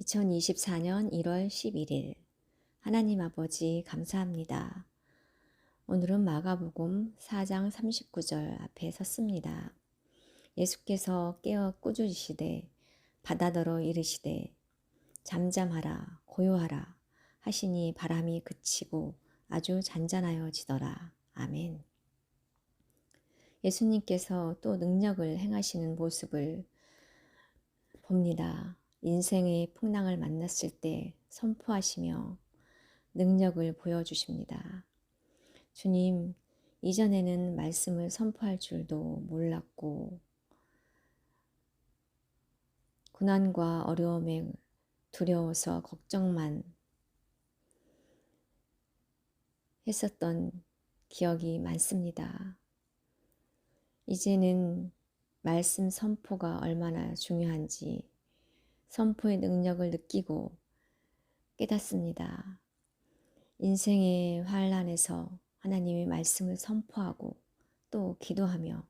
2024년 1월 11일 하나님 아버지 감사합니다. 오늘은 마가복음 4장 39절 앞에 섰습니다. 예수께서 깨어 꾸짖으시되 바다더러 이르시되 잠잠하라 고요하라 하시니 바람이 그치고 아주 잔잔하여지더라. 아멘. 예수님께서 또 능력을 행하시는 모습을 봅니다. 인생의 풍랑을 만났을 때 선포하시며 능력을 보여주십니다. 주님, 이전에는 말씀을 선포할 줄도 몰랐고, 고난과 어려움에 두려워서 걱정만 했었던 기억이 많습니다. 이제는 말씀 선포가 얼마나 중요한지 선포의 능력을 느끼고 깨닫습니다. 인생의 환란에서 하나님의 말씀을 선포하고 또 기도하며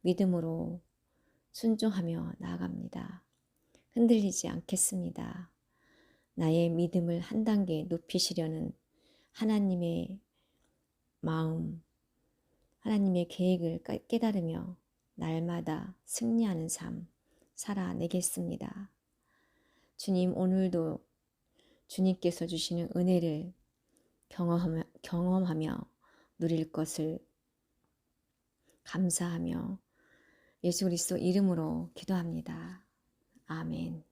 믿음으로 순종하며 나아갑니다. 흔들리지 않겠습니다. 나의 믿음을 한 단계 높이시려는 하나님의 마음, 하나님의 계획을 깨달으며 날마다 승리하는 삶 살아내겠습니다. 주님, 오늘도 주님께서 주시는 은혜를 경험하며, 경험하며 누릴 것을 감사하며 예수 그리스도 이름으로 기도합니다. 아멘.